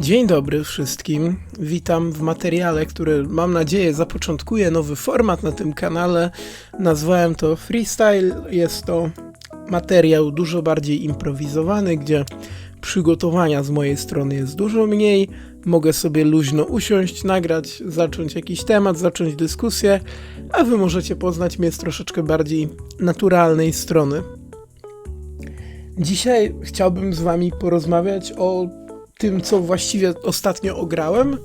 Dzień dobry wszystkim. Witam w materiale, który mam nadzieję zapoczątkuje nowy format na tym kanale. Nazwałem to Freestyle. Jest to materiał dużo bardziej improwizowany, gdzie przygotowania z mojej strony jest dużo mniej. Mogę sobie luźno usiąść, nagrać, zacząć jakiś temat, zacząć dyskusję, a wy możecie poznać mnie z troszeczkę bardziej naturalnej strony. Dzisiaj chciałbym z wami porozmawiać o tym, co właściwie ostatnio ograłem,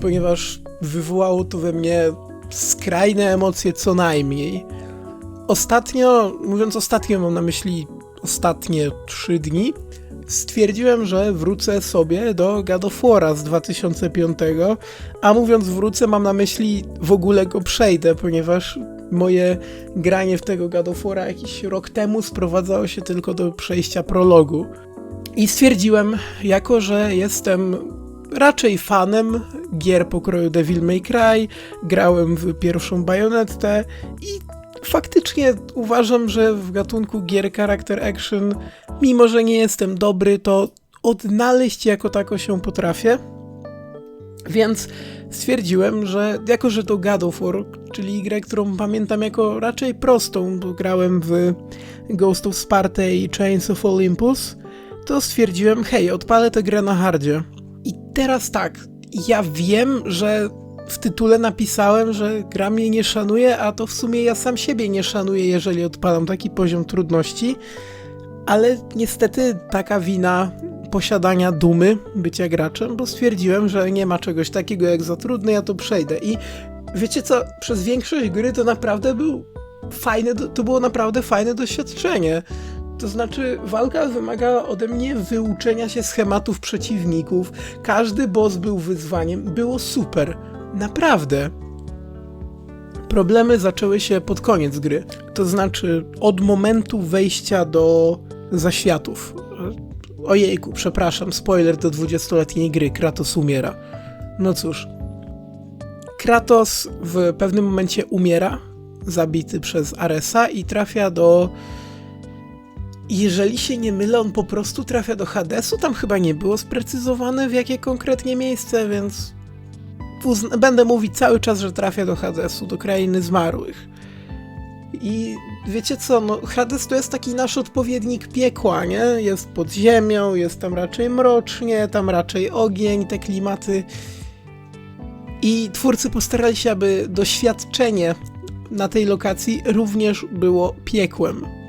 ponieważ wywołało to we mnie skrajne emocje co najmniej. Ostatnio, mówiąc ostatnio, mam na myśli ostatnie trzy dni, stwierdziłem, że wrócę sobie do God of War'a z 2005, a mówiąc wrócę, mam na myśli w ogóle go przejdę, ponieważ moje granie w tego God of War'a jakiś rok temu sprowadzało się tylko do przejścia prologu. I stwierdziłem, jako że jestem raczej fanem gier pokroju Devil May Cry, grałem w pierwszą bajonettę i faktycznie uważam, że w gatunku gier character action, mimo że nie jestem dobry, to odnaleźć jako tako się potrafię. Więc stwierdziłem, że jako że to God of War, czyli grę, którą pamiętam jako raczej prostą, bo grałem w Ghost of Sparta i Chains of Olympus, to stwierdziłem, hej, odpalę tę grę na hardzie. I teraz tak, ja wiem, że w tytule napisałem, że gra mnie nie szanuje, a to w sumie ja sam siebie nie szanuję, jeżeli odpalam taki poziom trudności, ale niestety taka wina posiadania dumy, bycia graczem, bo stwierdziłem, że nie ma czegoś takiego jak za trudne, ja to przejdę. I wiecie co, przez większość gry to naprawdę był fajne, to było naprawdę fajne doświadczenie. To znaczy, walka wymagała ode mnie wyuczenia się schematów przeciwników. Każdy boss był wyzwaniem. Było super. Naprawdę. Problemy zaczęły się pod koniec gry. To znaczy, od momentu wejścia do zaświatów. Ojejku, przepraszam, spoiler do 20-letniej gry. Kratos umiera. No cóż. Kratos w pewnym momencie umiera, zabity przez Aresa i trafia do jeżeli się nie mylę, on po prostu trafia do Hadesu. Tam chyba nie było sprecyzowane w jakie konkretnie miejsce, więc będę mówić cały czas, że trafia do Hadesu, do krainy zmarłych. I wiecie co, no Hades to jest taki nasz odpowiednik piekła, nie? Jest pod ziemią, jest tam raczej mrocznie, tam raczej ogień, te klimaty. I twórcy postarali się, aby doświadczenie na tej lokacji również było piekłem.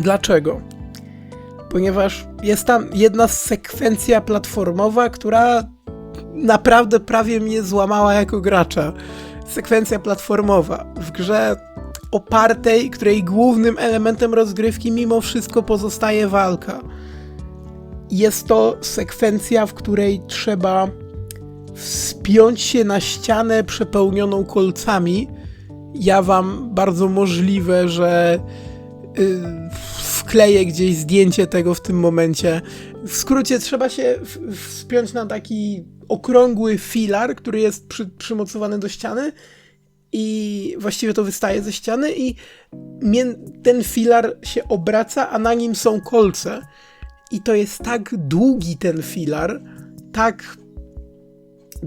Dlaczego? Ponieważ jest tam jedna sekwencja platformowa, która naprawdę prawie mnie złamała jako gracza. Sekwencja platformowa w grze opartej, której głównym elementem rozgrywki mimo wszystko pozostaje walka. Jest to sekwencja, w której trzeba wspiąć się na ścianę przepełnioną kolcami. Ja wam bardzo możliwe, że yy, wkleję gdzieś zdjęcie tego w tym momencie. W skrócie trzeba się wspiąć na taki okrągły filar, który jest przy, przymocowany do ściany i właściwie to wystaje ze ściany i ten filar się obraca, a na nim są kolce. I to jest tak długi ten filar, tak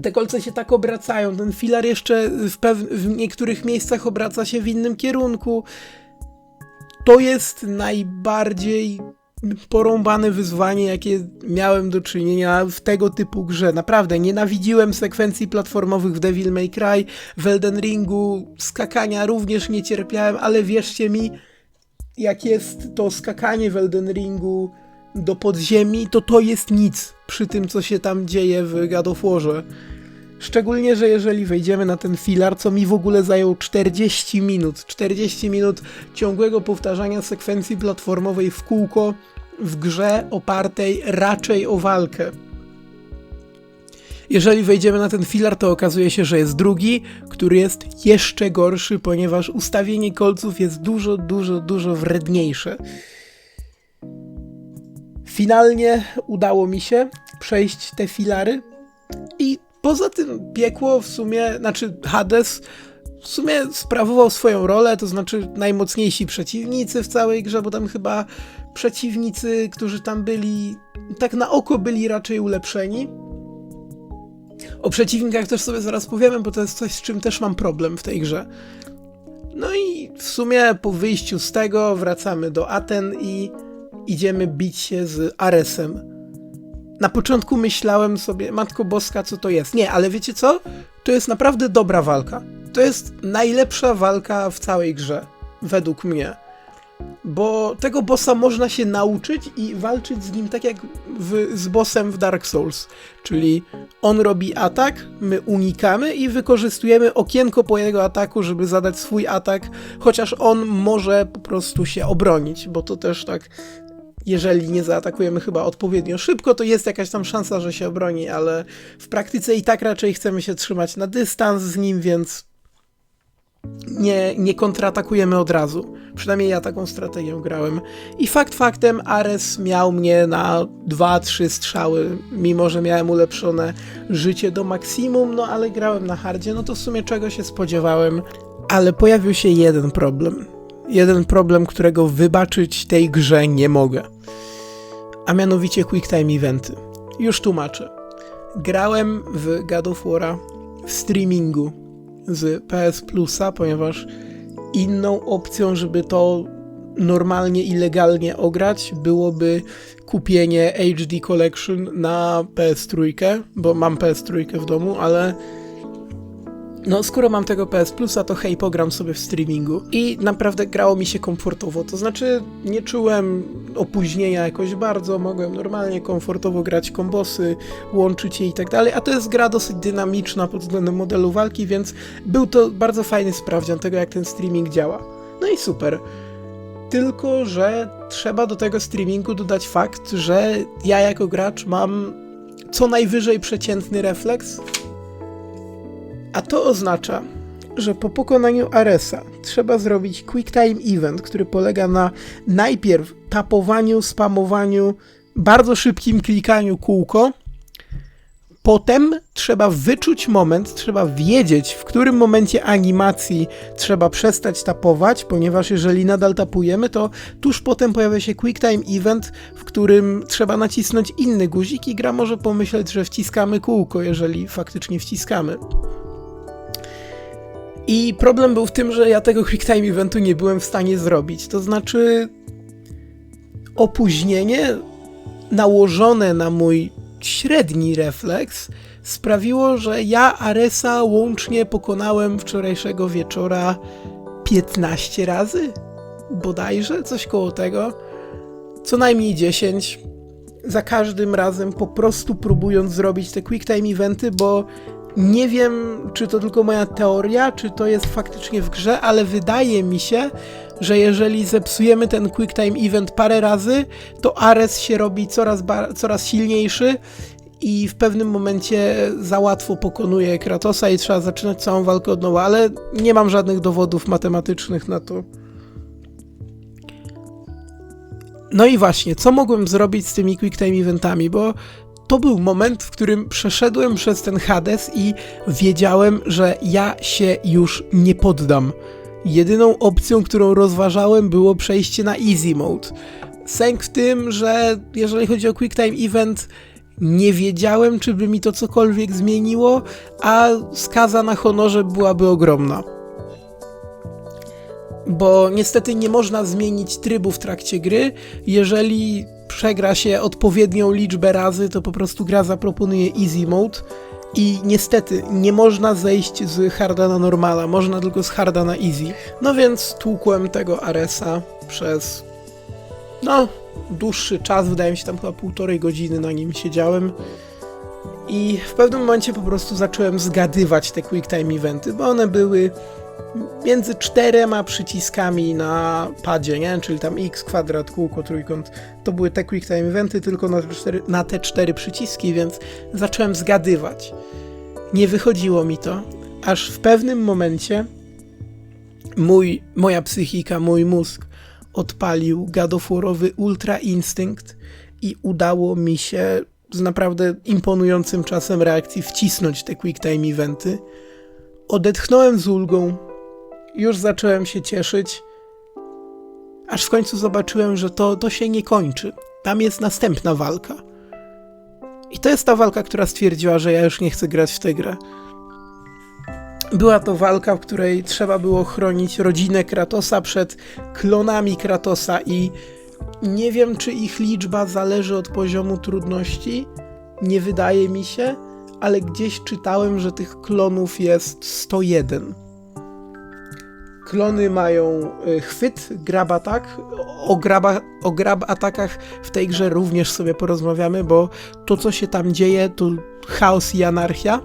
te kolce się tak obracają, ten filar jeszcze w, w niektórych miejscach obraca się w innym kierunku to jest najbardziej porąbane wyzwanie, jakie miałem do czynienia w tego typu grze. Naprawdę, nienawidziłem sekwencji platformowych w Devil May Cry, w Elden Ringu, skakania również nie cierpiałem, ale wierzcie mi, jak jest to skakanie w Elden Ringu do podziemi, to to jest nic przy tym, co się tam dzieje w God of. Szczególnie, że jeżeli wejdziemy na ten filar, co mi w ogóle zajął 40 minut, 40 minut ciągłego powtarzania sekwencji platformowej w kółko w grze opartej raczej o walkę. Jeżeli wejdziemy na ten filar, to okazuje się, że jest drugi, który jest jeszcze gorszy, ponieważ ustawienie kolców jest dużo, dużo, dużo wredniejsze. Finalnie udało mi się przejść te filary Poza tym piekło w sumie, znaczy Hades w sumie sprawował swoją rolę, to znaczy najmocniejsi przeciwnicy w całej grze, bo tam chyba przeciwnicy, którzy tam byli, tak na oko byli raczej ulepszeni. O przeciwnikach też sobie zaraz powiemy, bo to jest coś, z czym też mam problem w tej grze. No i w sumie po wyjściu z tego wracamy do Aten i idziemy bić się z Aresem. Na początku myślałem sobie, Matko Boska, co to jest? Nie, ale wiecie co? To jest naprawdę dobra walka. To jest najlepsza walka w całej grze, według mnie. Bo tego bossa można się nauczyć i walczyć z nim tak jak w, z bossem w Dark Souls. Czyli on robi atak, my unikamy i wykorzystujemy okienko po jego ataku, żeby zadać swój atak, chociaż on może po prostu się obronić, bo to też tak jeżeli nie zaatakujemy chyba odpowiednio szybko, to jest jakaś tam szansa, że się obroni, ale w praktyce i tak raczej chcemy się trzymać na dystans z nim, więc nie, nie kontratakujemy od razu. Przynajmniej ja taką strategię grałem. I fakt faktem, Ares miał mnie na 2-3 strzały, mimo że miałem ulepszone życie do maksimum, no ale grałem na hardzie, no to w sumie czego się spodziewałem. Ale pojawił się jeden problem. Jeden problem, którego wybaczyć tej grze nie mogę. A mianowicie Quick Time Eventy. Już tłumaczę. Grałem w God of War'a w streamingu z PS Plusa, ponieważ inną opcją, żeby to normalnie i legalnie ograć, byłoby kupienie HD Collection na PS3, bo mam PS3 w domu, ale no, skoro mam tego PS Plusa, to hej, pogram sobie w streamingu. I naprawdę grało mi się komfortowo. To znaczy, nie czułem opóźnienia jakoś bardzo, mogłem normalnie, komfortowo grać kombosy, łączyć je i tak dalej. A to jest gra dosyć dynamiczna pod względem modelu walki, więc był to bardzo fajny sprawdzian tego, jak ten streaming działa. No i super. Tylko, że trzeba do tego streamingu dodać fakt, że ja jako gracz mam co najwyżej przeciętny refleks, a to oznacza, że po pokonaniu Aresa trzeba zrobić Quick Time Event, który polega na najpierw tapowaniu, spamowaniu, bardzo szybkim klikaniu kółko. Potem trzeba wyczuć moment, trzeba wiedzieć, w którym momencie animacji trzeba przestać tapować, ponieważ jeżeli nadal tapujemy, to tuż potem pojawia się Quick Time Event, w którym trzeba nacisnąć inny guzik i gra może pomyśleć, że wciskamy kółko, jeżeli faktycznie wciskamy. I problem był w tym, że ja tego quick time eventu nie byłem w stanie zrobić. To znaczy, opóźnienie nałożone na mój średni refleks sprawiło, że ja Aresa łącznie pokonałem wczorajszego wieczora 15 razy. Bodajże coś koło tego. Co najmniej 10. Za każdym razem po prostu próbując zrobić te quick time eventy, bo nie wiem, czy to tylko moja teoria, czy to jest faktycznie w grze, ale wydaje mi się, że jeżeli zepsujemy ten Quick Time Event parę razy, to Ares się robi coraz, coraz silniejszy i w pewnym momencie za łatwo pokonuje Kratosa i trzeba zaczynać całą walkę od nowa, ale nie mam żadnych dowodów matematycznych na to. No i właśnie, co mogłem zrobić z tymi Quick Time Eventami, bo to był moment, w którym przeszedłem przez ten Hades i wiedziałem, że ja się już nie poddam. Jedyną opcją, którą rozważałem, było przejście na easy mode. Sęk w tym, że jeżeli chodzi o Quick Time Event, nie wiedziałem, czy by mi to cokolwiek zmieniło, a skaza na honorze byłaby ogromna. Bo niestety nie można zmienić trybu w trakcie gry, jeżeli przegra się odpowiednią liczbę razy, to po prostu gra zaproponuje easy mode. I niestety nie można zejść z harda na normala, można tylko z harda na easy. No więc tłukłem tego Aresa przez no dłuższy czas, wydaje mi się tam chyba półtorej godziny na nim siedziałem. I w pewnym momencie po prostu zacząłem zgadywać te quick time eventy, bo one były między czterema przyciskami na padzie, nie? czyli tam x, kwadrat, kółko, trójkąt. To były te quick time eventy tylko na, cztery, na te cztery przyciski, więc zacząłem zgadywać. Nie wychodziło mi to, aż w pewnym momencie mój, moja psychika, mój mózg odpalił gadoforowy Ultra Instinct i udało mi się z naprawdę imponującym czasem reakcji wcisnąć te quick time eventy. Odetchnąłem z ulgą, już zacząłem się cieszyć, aż w końcu zobaczyłem, że to, to się nie kończy. Tam jest następna walka. I to jest ta walka, która stwierdziła, że ja już nie chcę grać w tę grę. Była to walka, w której trzeba było chronić rodzinę Kratosa przed klonami Kratosa i nie wiem, czy ich liczba zależy od poziomu trudności. Nie wydaje mi się, ale gdzieś czytałem, że tych klonów jest 101. Klony mają y, chwyt, grab atak. O, graba, o grab atakach w tej grze również sobie porozmawiamy, bo to, co się tam dzieje, to chaos i anarchia.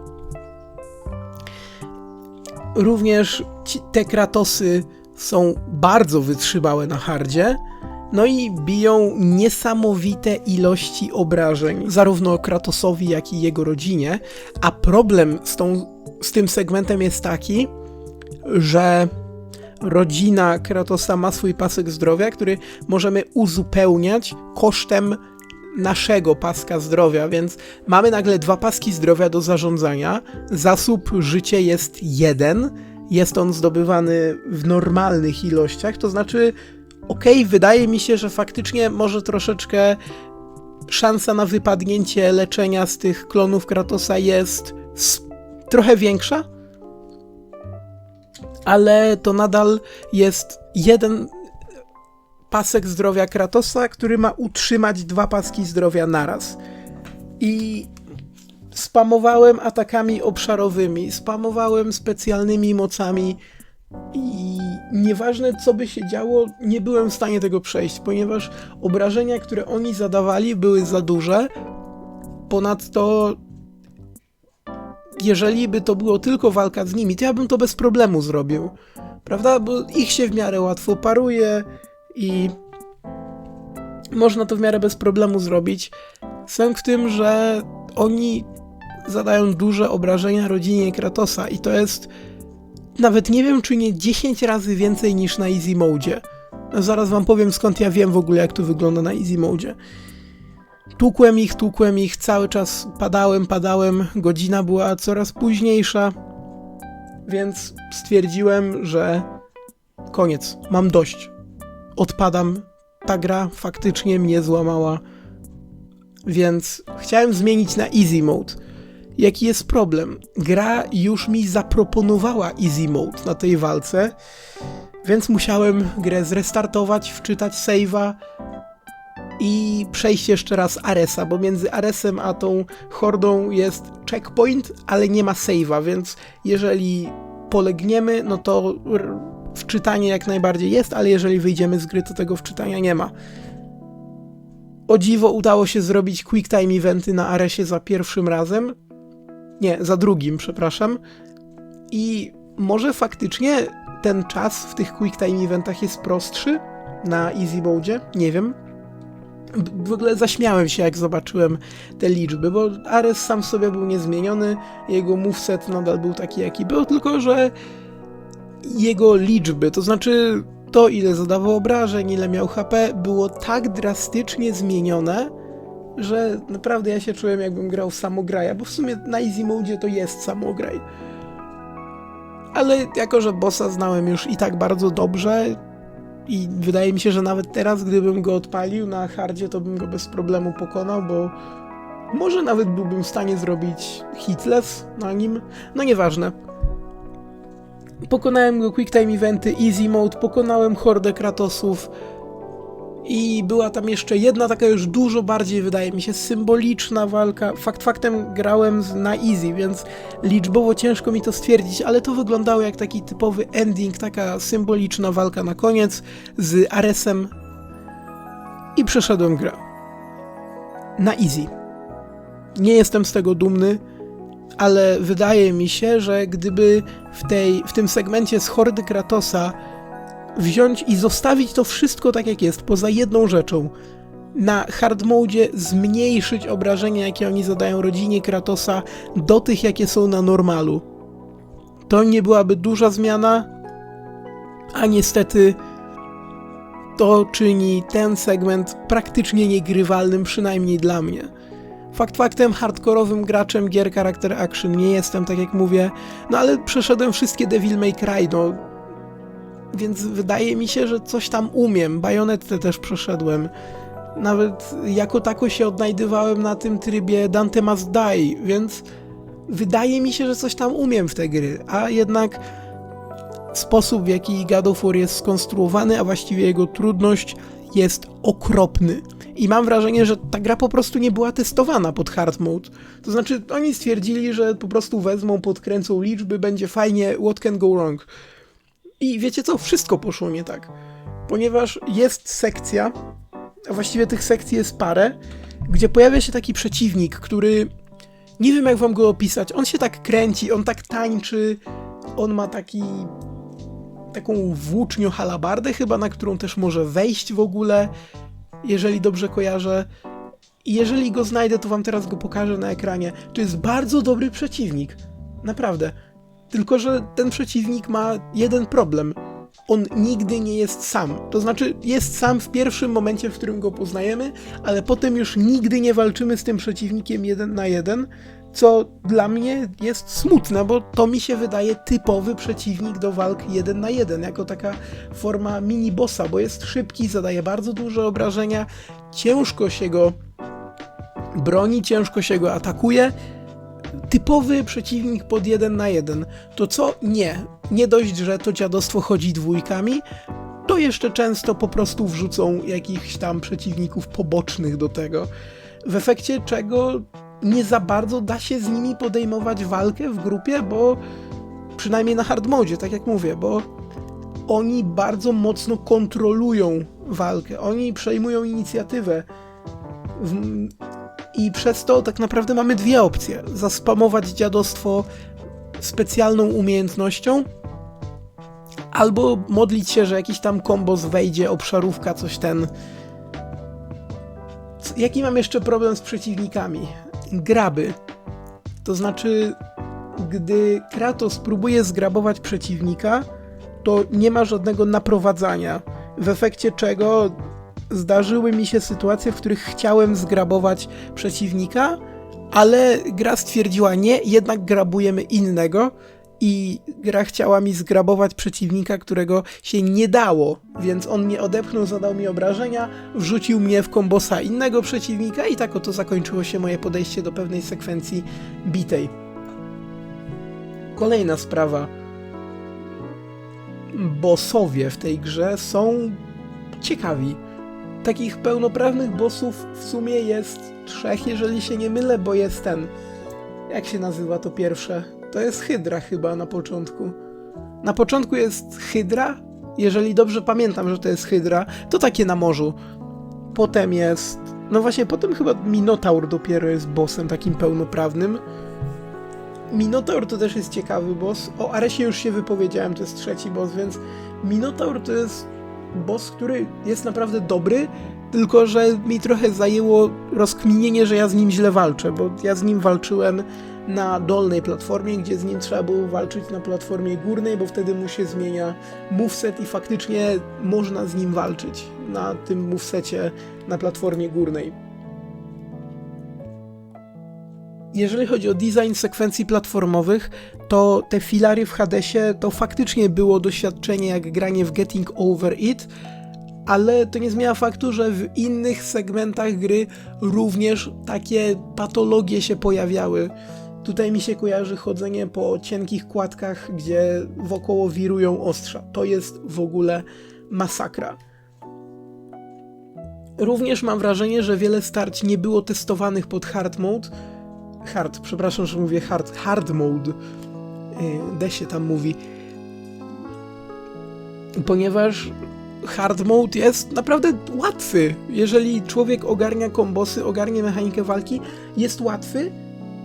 Również ci, te kratosy są bardzo wytrzymałe na hardzie. No i biją niesamowite ilości obrażeń, zarówno Kratosowi, jak i jego rodzinie. A problem z, tą, z tym segmentem jest taki, że rodzina Kratosa ma swój pasek zdrowia, który możemy uzupełniać kosztem naszego paska zdrowia, więc mamy nagle dwa paski zdrowia do zarządzania. Zasób życie jest jeden, jest on zdobywany w normalnych ilościach, to znaczy, okej, okay, wydaje mi się, że faktycznie może troszeczkę szansa na wypadnięcie leczenia z tych klonów Kratosa jest trochę większa, ale to nadal jest jeden pasek zdrowia Kratosa, który ma utrzymać dwa paski zdrowia naraz. I spamowałem atakami obszarowymi, spamowałem specjalnymi mocami i nieważne co by się działo, nie byłem w stanie tego przejść, ponieważ obrażenia, które oni zadawali, były za duże. Ponadto jeżeli by to było tylko walka z nimi, to ja bym to bez problemu zrobił. Prawda? Bo ich się w miarę łatwo paruje i można to w miarę bez problemu zrobić. Sęk w tym, że oni zadają duże obrażenia rodzinie Kratosa i to jest nawet nie wiem, czy nie 10 razy więcej niż na Easy Mode. Zaraz wam powiem skąd ja wiem w ogóle jak to wygląda na Easy Mode. Tłukłem ich, tłukłem ich, cały czas padałem, padałem, godzina była coraz późniejsza, więc stwierdziłem, że koniec, mam dość. Odpadam, ta gra faktycznie mnie złamała, więc chciałem zmienić na easy mode. Jaki jest problem? Gra już mi zaproponowała easy mode na tej walce, więc musiałem grę zrestartować, wczytać save'a, i przejść jeszcze raz Aresa, bo między Aresem a tą hordą jest checkpoint, ale nie ma save'a, więc jeżeli polegniemy, no to wczytanie jak najbardziej jest, ale jeżeli wyjdziemy z gry, to tego wczytania nie ma. O dziwo udało się zrobić quick time eventy na Aresie za pierwszym razem. Nie, za drugim, przepraszam. I może faktycznie ten czas w tych quick time eventach jest prostszy na easy mode, nie wiem w ogóle zaśmiałem się, jak zobaczyłem te liczby, bo Ares sam sobie był niezmieniony, jego moveset nadal był taki, jaki był, tylko że jego liczby, to znaczy to, ile zadawał obrażeń, ile miał HP, było tak drastycznie zmienione, że naprawdę ja się czułem, jakbym grał samograja, bo w sumie na easy mode to jest samograj. Ale jako, że bossa znałem już i tak bardzo dobrze, i wydaje mi się, że nawet teraz, gdybym go odpalił na hardzie, to bym go bez problemu pokonał, bo może nawet byłbym w stanie zrobić hitless na nim. No nieważne. Pokonałem go quick time eventy, easy mode, pokonałem hordę Kratosów, i była tam jeszcze jedna taka już dużo bardziej, wydaje mi się, symboliczna walka. Fakt faktem grałem na easy, więc liczbowo ciężko mi to stwierdzić, ale to wyglądało jak taki typowy ending, taka symboliczna walka na koniec z Aresem. I przeszedłem grę. Na easy. Nie jestem z tego dumny, ale wydaje mi się, że gdyby w, tej, w tym segmencie z Hordy Kratosa wziąć i zostawić to wszystko tak jak jest, poza jedną rzeczą. Na hard mode zmniejszyć obrażenia, jakie oni zadają rodzinie Kratosa, do tych, jakie są na normalu. To nie byłaby duża zmiana, a niestety to czyni ten segment praktycznie niegrywalnym, przynajmniej dla mnie. Fakt faktem, hardkorowym graczem gier charakter action nie jestem, tak jak mówię, no ale przeszedłem wszystkie Devil May Cry, no więc wydaje mi się, że coś tam umiem. Bajonetę też przeszedłem. Nawet jako tako się odnajdywałem na tym trybie Dante Must Die, więc wydaje mi się, że coś tam umiem w te gry, a jednak sposób w jaki God of War jest skonstruowany, a właściwie jego trudność jest okropny. I mam wrażenie, że ta gra po prostu nie była testowana pod hard mode. To znaczy, oni stwierdzili, że po prostu wezmą, podkręcą liczby, będzie fajnie, what can go wrong. I wiecie co? Wszystko poszło nie tak. Ponieważ jest sekcja, a właściwie tych sekcji jest parę, gdzie pojawia się taki przeciwnik, który nie wiem jak wam go opisać. On się tak kręci, on tak tańczy, on ma taki taką włócznią halabardę chyba, na którą też może wejść w ogóle, jeżeli dobrze kojarzę. I jeżeli go znajdę, to wam teraz go pokażę na ekranie. To jest bardzo dobry przeciwnik. Naprawdę. Tylko, że ten przeciwnik ma jeden problem. On nigdy nie jest sam. To znaczy, jest sam w pierwszym momencie, w którym go poznajemy, ale potem już nigdy nie walczymy z tym przeciwnikiem jeden na jeden, co dla mnie jest smutne, bo to mi się wydaje typowy przeciwnik do walk jeden na jeden, jako taka forma mini-bossa, bo jest szybki, zadaje bardzo duże obrażenia, ciężko się go broni, ciężko się go atakuje. Typowy przeciwnik pod jeden na jeden. To co? Nie. Nie dość, że to dziadostwo chodzi dwójkami, to jeszcze często po prostu wrzucą jakichś tam przeciwników pobocznych do tego. W efekcie czego nie za bardzo da się z nimi podejmować walkę w grupie, bo przynajmniej na hard mode, tak jak mówię, bo oni bardzo mocno kontrolują walkę, oni przejmują inicjatywę. I przez to tak naprawdę mamy dwie opcje: zaspamować dziadostwo specjalną umiejętnością, albo modlić się, że jakiś tam kombos wejdzie, obszarówka, coś ten. Jaki mam jeszcze problem z przeciwnikami? Graby. To znaczy, gdy Kratos próbuje zgrabować przeciwnika, to nie ma żadnego naprowadzania. W efekcie czego zdarzyły mi się sytuacje, w których chciałem zgrabować przeciwnika, ale gra stwierdziła nie, jednak grabujemy innego i gra chciała mi zgrabować przeciwnika, którego się nie dało, więc on mnie odepchnął, zadał mi obrażenia, wrzucił mnie w kombosa innego przeciwnika i tak oto zakończyło się moje podejście do pewnej sekwencji bitej. Kolejna sprawa. Bossowie w tej grze są ciekawi. Takich pełnoprawnych bossów w sumie jest trzech, jeżeli się nie mylę, bo jest ten. Jak się nazywa to pierwsze? To jest Hydra chyba na początku. Na początku jest Hydra, jeżeli dobrze pamiętam, że to jest Hydra, to takie na morzu. Potem jest. No właśnie, potem chyba Minotaur dopiero jest bossem takim pełnoprawnym. Minotaur to też jest ciekawy boss. O Aresie już się wypowiedziałem, to jest trzeci boss, więc Minotaur to jest boss, który jest naprawdę dobry, tylko że mi trochę zajęło rozkminienie, że ja z nim źle walczę, bo ja z nim walczyłem na dolnej platformie, gdzie z nim trzeba było walczyć na platformie górnej, bo wtedy mu się zmienia moveset i faktycznie można z nim walczyć na tym movesetie na platformie górnej. Jeżeli chodzi o design sekwencji platformowych, to te filary w Hadesie to faktycznie było doświadczenie jak granie w Getting Over It, ale to nie zmienia faktu, że w innych segmentach gry również takie patologie się pojawiały. Tutaj mi się kojarzy chodzenie po cienkich kładkach, gdzie wokoło wirują ostrza. To jest w ogóle masakra. Również mam wrażenie, że wiele starć nie było testowanych pod hard mode. Hard, przepraszam, że mówię hard, hard mode. Yy, D się tam mówi. Ponieważ hard mode jest naprawdę łatwy. Jeżeli człowiek ogarnia kombosy, ogarnia mechanikę walki, jest łatwy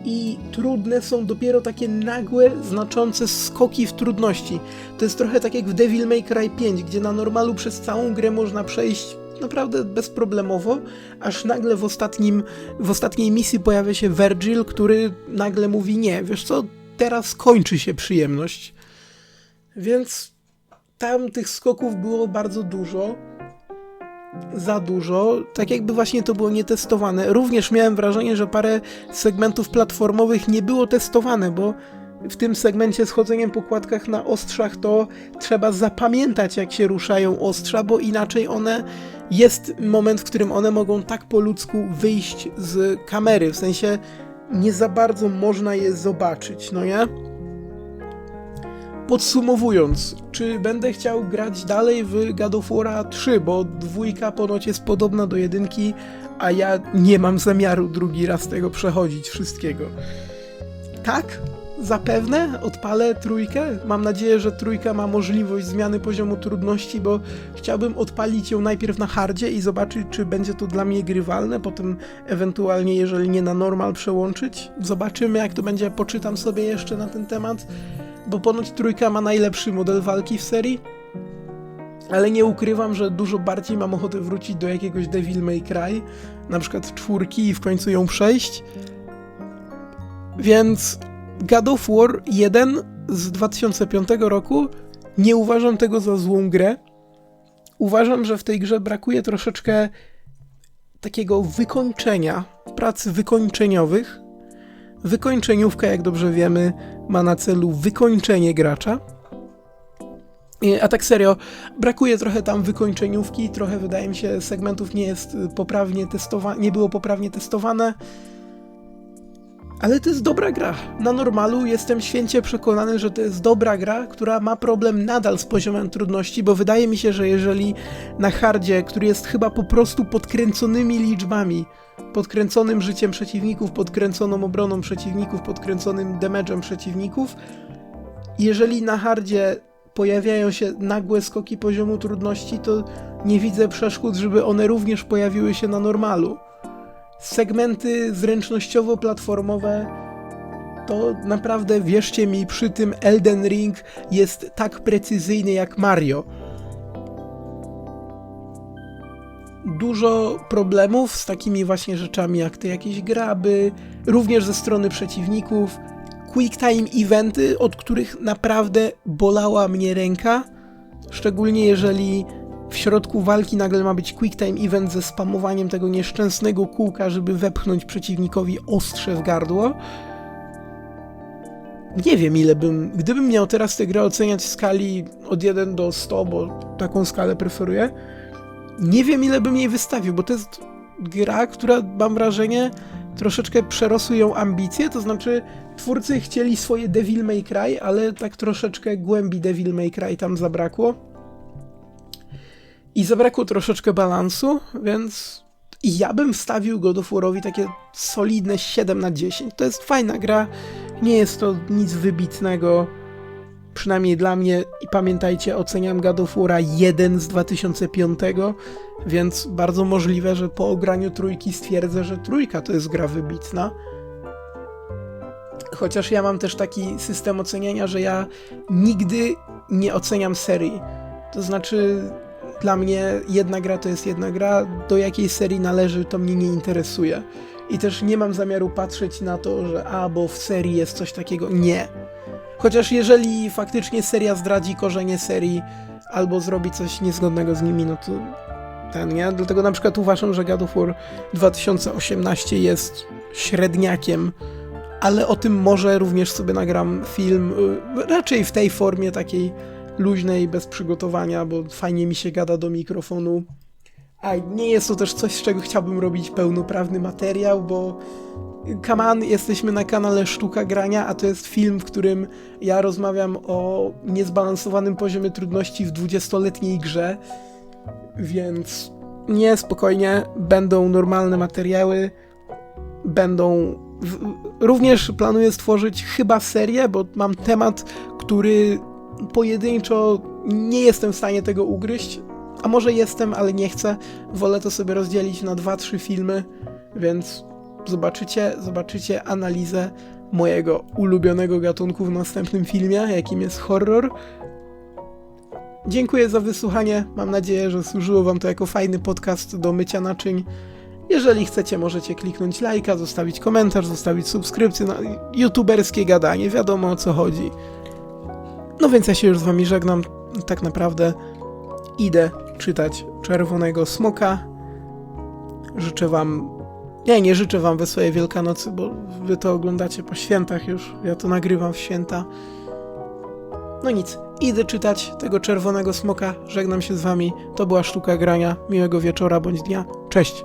i trudne są dopiero takie nagłe, znaczące skoki w trudności. To jest trochę tak jak w Devil May Cry 5, gdzie na normalu przez całą grę można przejść naprawdę bezproblemowo, aż nagle w, ostatnim, w ostatniej misji pojawia się Virgil, który nagle mówi nie, wiesz co, teraz kończy się przyjemność. Więc tam tych skoków było bardzo dużo. Za dużo, tak jakby właśnie to było nietestowane. Również miałem wrażenie, że parę segmentów platformowych nie było testowane, bo w tym segmencie z chodzeniem po kładkach na ostrzach to trzeba zapamiętać, jak się ruszają ostrza, bo inaczej one jest moment, w którym one mogą tak po ludzku wyjść z kamery, w sensie nie za bardzo można je zobaczyć, no nie? Podsumowując, czy będę chciał grać dalej w God of War 3, bo dwójka ponoć jest podobna do jedynki, a ja nie mam zamiaru drugi raz tego przechodzić wszystkiego. Tak, zapewne odpalę trójkę. Mam nadzieję, że trójka ma możliwość zmiany poziomu trudności, bo chciałbym odpalić ją najpierw na hardzie i zobaczyć, czy będzie to dla mnie grywalne, potem ewentualnie, jeżeli nie na normal, przełączyć. Zobaczymy, jak to będzie, poczytam sobie jeszcze na ten temat, bo ponoć trójka ma najlepszy model walki w serii. Ale nie ukrywam, że dużo bardziej mam ochotę wrócić do jakiegoś Devil May Cry, na przykład czwórki i w końcu ją przejść. Więc God of War 1 z 2005 roku nie uważam tego za złą grę. Uważam, że w tej grze brakuje troszeczkę takiego wykończenia, prac wykończeniowych. Wykończeniówka, jak dobrze wiemy, ma na celu wykończenie gracza. A tak serio, brakuje trochę tam wykończeniówki, trochę wydaje mi się segmentów nie jest poprawnie testowane, nie było poprawnie testowane. Ale to jest dobra gra. Na normalu jestem święcie przekonany, że to jest dobra gra, która ma problem nadal z poziomem trudności, bo wydaje mi się, że jeżeli na hardzie, który jest chyba po prostu podkręconymi liczbami, podkręconym życiem przeciwników, podkręconą obroną przeciwników, podkręconym damage'em przeciwników, jeżeli na hardzie pojawiają się nagłe skoki poziomu trudności, to nie widzę przeszkód, żeby one również pojawiły się na normalu segmenty zręcznościowo-platformowe to naprawdę, wierzcie mi, przy tym Elden Ring jest tak precyzyjny jak Mario. Dużo problemów z takimi właśnie rzeczami jak te jakieś graby, również ze strony przeciwników, quick time eventy, od których naprawdę bolała mnie ręka, szczególnie jeżeli w środku walki nagle ma być quick time event ze spamowaniem tego nieszczęsnego kółka, żeby wepchnąć przeciwnikowi ostrze w gardło. Nie wiem ile bym, gdybym miał teraz tę grę oceniać w skali od 1 do 100, bo taką skalę preferuję, nie wiem ile bym jej wystawił, bo to jest gra, która mam wrażenie troszeczkę przerosły ją ambicje, to znaczy twórcy chcieli swoje Devil May Cry, ale tak troszeczkę głębi Devil May Cry tam zabrakło. I zabrakło troszeczkę balansu, więc ja bym wstawił God of Warowi takie solidne 7 na 10. To jest fajna gra, nie jest to nic wybitnego, przynajmniej dla mnie. I pamiętajcie, oceniam God of War 1 z 2005, więc bardzo możliwe, że po ograniu trójki stwierdzę, że trójka to jest gra wybitna. Chociaż ja mam też taki system oceniania, że ja nigdy nie oceniam serii. To znaczy, dla mnie jedna gra to jest jedna gra, do jakiej serii należy, to mnie nie interesuje. I też nie mam zamiaru patrzeć na to, że a, bo w serii jest coś takiego. Nie. Chociaż jeżeli faktycznie seria zdradzi korzenie serii, albo zrobi coś niezgodnego z nimi, no to ten, nie? Dlatego na przykład uważam, że God of War 2018 jest średniakiem, ale o tym może również sobie nagram film, y, raczej w tej formie takiej luźnej, bez przygotowania, bo fajnie mi się gada do mikrofonu. A nie jest to też coś, z czego chciałbym robić pełnoprawny materiał, bo on, jesteśmy na kanale Sztuka Grania, a to jest film, w którym ja rozmawiam o niezbalansowanym poziomie trudności w 20-letniej grze, więc nie, spokojnie, będą normalne materiały, będą... W, również planuję stworzyć chyba serię, bo mam temat, który pojedynczo nie jestem w stanie tego ugryźć, a może jestem, ale nie chcę. Wolę to sobie rozdzielić na dwa, trzy filmy, więc zobaczycie, zobaczycie analizę mojego ulubionego gatunku w następnym filmie, jakim jest horror. Dziękuję za wysłuchanie. Mam nadzieję, że służyło Wam to jako fajny podcast do mycia naczyń. Jeżeli chcecie, możecie kliknąć lajka, zostawić komentarz, zostawić subskrypcję na youtuberskie gadanie, wiadomo o co chodzi. No więc ja się już z wami żegnam. Tak naprawdę idę czytać Czerwonego Smoka. Życzę wam... Nie, nie życzę wam wesołej Wielkanocy, bo wy to oglądacie po świętach już. Ja to nagrywam w święta. No nic, Idę czytać tego czerwonego smoka. Żegnam się z wami. To była sztuka grania. Miłego wieczora bądź dnia. Cześć.